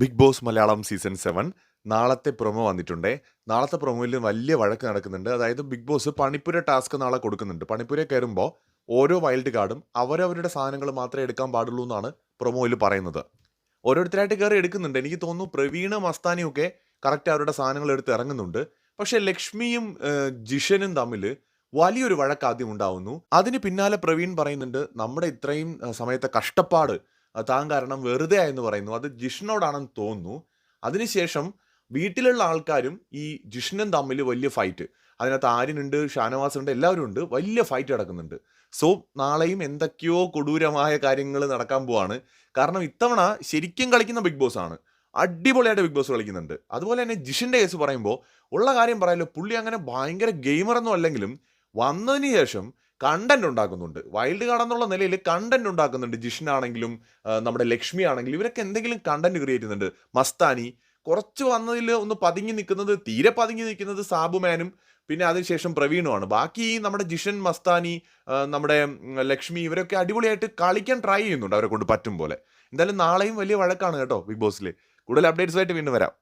Big Boss Malayalam season seven. നാളത്തെ promo വന്നിട്ടുണ്ട്. നാളത്തെ പ്രൊമോയിൽ വലിയ വഴക്ക് നടക്കുന്നുണ്ട്. അതായത് ബിഗ് ബോസ് പണിപ്പുര ടാസ്ക് നാളെ കൊടുക്കുന്നുണ്ട്. പണിപ്പുര കയറുമ്പോൾ ഓരോ വൈൽഡ് കാർഡും അവരവരുടെ സാധനങ്ങൾ മാത്രമേ എടുക്കാൻ പാടുള്ളൂ എന്നാണ് പ്രൊമോയിൽ പറയുന്നത്. ഓരോരുത്തരായിട്ട് കയറി എടുക്കുന്നുണ്ട്. എനിക്ക് തോന്നുന്നു പ്രവീണ മസ്താനിയൊക്കെ കറക്റ്റ് അവരുടെ സാധനങ്ങൾ എടുത്ത് ഇറങ്ങുന്നുണ്ട്. പക്ഷേ ലക്ഷ്മിയും ജിഷനും തമ്മിൽ വലിയൊരു വഴക്കാദ്യം ഉണ്ടാവുന്നു. അതിന് പിന്നാലെ പ്രവീൺ പറയുന്നുണ്ട് നമ്മുടെ ഇത്രയും സമയത്തെ കഷ്ടപ്പാട് താൻ കാരണം വെറുതെ എന്ന് പറയുന്നു. അത് ജിഷ്ണോടാണെന്ന് തോന്നുന്നു. അതിനുശേഷം വീട്ടിലുള്ള ആൾക്കാരും ഈ ജിഷ്ണും തമ്മിൽ വലിയ ഫൈറ്റ് അതിനകത്ത് ആര്യനുണ്ട് ഷാനവാസുണ്ട് എല്ലാവരും ഉണ്ട്. വലിയ ഫൈറ്റ് നടക്കുന്നുണ്ട്. സോ നാളെയും എന്തൊക്കെയോ കൊടൂരമായ കാര്യങ്ങൾ നടക്കാൻ പോവാണ്. കാരണം ഇത്തവണ ശരിക്കും കളിക്കുന്ന ബിഗ് ബോസ് ആണ്. അടിപൊളിയായിട്ട് ബിഗ് ബോസ് കളിക്കുന്നുണ്ട്. അതുപോലെ തന്നെ ജിഷിന്റെ കേസ് പറയുമ്പോൾ ഉള്ള കാര്യം പറയാലോ പുള്ളി അങ്ങനെ ഭയങ്കര ഗെയിമറൊന്നും അല്ലെങ്കിലും വന്നതിന് ശേഷം കണ്ടന്റ് ഉണ്ടാക്കുന്നുണ്ട്. വൈൽഡ് കാർഡ് എന്നുള്ള നിലയിൽ കണ്ടന്റ് ഉണ്ടാക്കുന്നുണ്ട്. ജിഷൻ ആണെങ്കിലും നമ്മുടെ ലക്ഷ്മി ആണെങ്കിലും ഇവരൊക്കെ എന്തെങ്കിലും കണ്ടന്റ് ക്രിയേറ്റ് ചെയ്യുന്നുണ്ട്. മസ്താനി കുറച്ച് വന്നതിൽ ഒന്ന് പതുങ്ങി നിൽക്കുന്നത് തീരെ പതുങ്ങി നിൽക്കുന്നത് സാബുമാനും പിന്നെ അതിനുശേഷം പ്രവീണുമാണ് ബാക്കി നമ്മുടെ ജിഷൻ മസ്താനി നമ്മുടെ ലക്ഷ്മി ഇവരൊക്കെ അടിപൊളിയായിട്ട് കളിക്കാൻ ട്രൈ ചെയ്യുന്നുണ്ട് അവരെ കൊണ്ട് പറ്റും പോലെ. എന്തായാലും നാളെയും വലിയ വഴക്കാണ് കേട്ടോ ബിഗ് ബോസിൽ കൂടുതൽ അപ്ഡേറ്റ്സ് ആയിട്ട് വീണ്ടും വരാം.